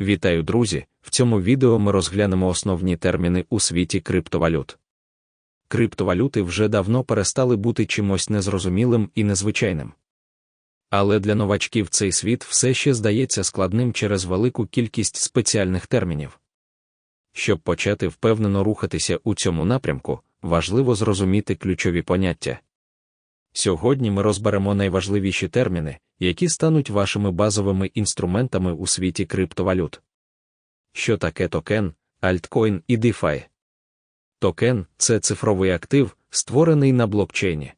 Вітаю, друзі! В цьому відео ми розглянемо основні терміни у світі криптовалют. Криптовалюти вже давно перестали бути чимось незрозумілим і незвичайним. Але для новачків цей світ все ще здається складним через велику кількість спеціальних термінів. Щоб почати впевнено рухатися у цьому напрямку, важливо зрозуміти ключові поняття. Сьогодні ми розберемо найважливіші терміни, які стануть вашими базовими інструментами у світі криптовалют. Що таке токен, альткоін і DeFi? Токен це цифровий актив, створений на блокчейні.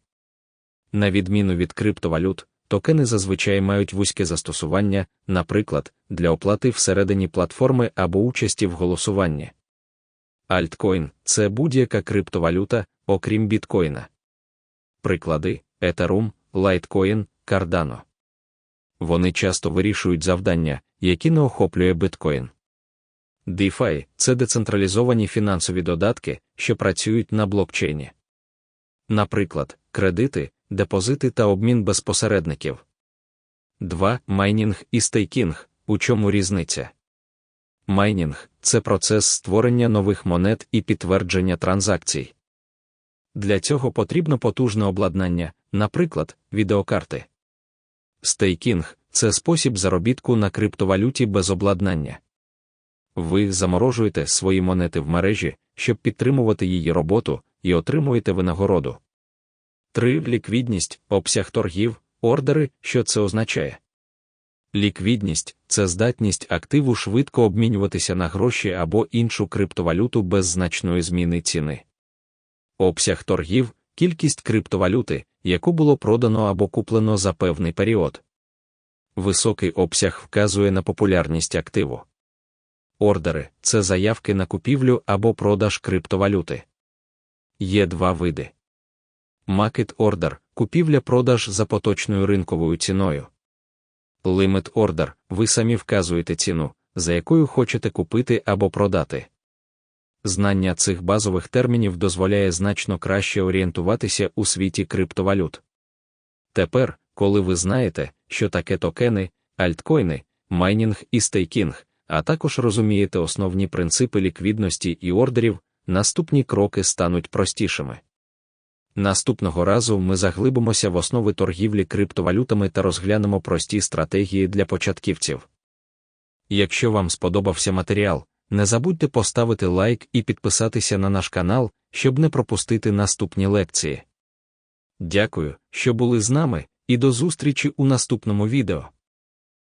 На відміну від криптовалют, токени зазвичай мають вузьке застосування, наприклад, для оплати всередині платформи або участі в голосуванні. Альткоін це будь-яка криптовалюта, окрім біткоїна. Приклади Ethereum, Litecoin, Cardano. Вони часто вирішують завдання, які не охоплює биткоін. DeFi – це децентралізовані фінансові додатки, що працюють на блокчейні. Наприклад, кредити, депозити та обмін без посередників. 2. Майнінг і стейкінг. У чому різниця? Майнінг це процес створення нових монет і підтвердження транзакцій. Для цього потрібно потужне обладнання, наприклад, відеокарти. Стейкінг це спосіб заробітку на криптовалюті без обладнання. Ви заморожуєте свої монети в мережі, щоб підтримувати її роботу, і отримуєте винагороду. 3. Ліквідність, обсяг торгів, ордери, що це означає. Ліквідність це здатність активу швидко обмінюватися на гроші або іншу криптовалюту без значної зміни ціни. Обсяг торгів кількість криптовалюти, яку було продано або куплено за певний період. Високий обсяг вказує на популярність активу. Ордери це заявки на купівлю або продаж криптовалюти. Є два види. Market Order – купівля-продаж за поточною ринковою ціною. Limit Order – ви самі вказуєте ціну, за якою хочете купити або продати. Знання цих базових термінів дозволяє значно краще орієнтуватися у світі криптовалют. Тепер, коли ви знаєте, що таке токени, альткоїни, майнінг і стейкінг, а також розумієте основні принципи ліквідності і ордерів, наступні кроки стануть простішими. Наступного разу ми заглибимося в основи торгівлі криптовалютами та розглянемо прості стратегії для початківців. Якщо вам сподобався матеріал, не забудьте поставити лайк і підписатися на наш канал, щоб не пропустити наступні лекції. Дякую, що були з нами, і до зустрічі у наступному відео.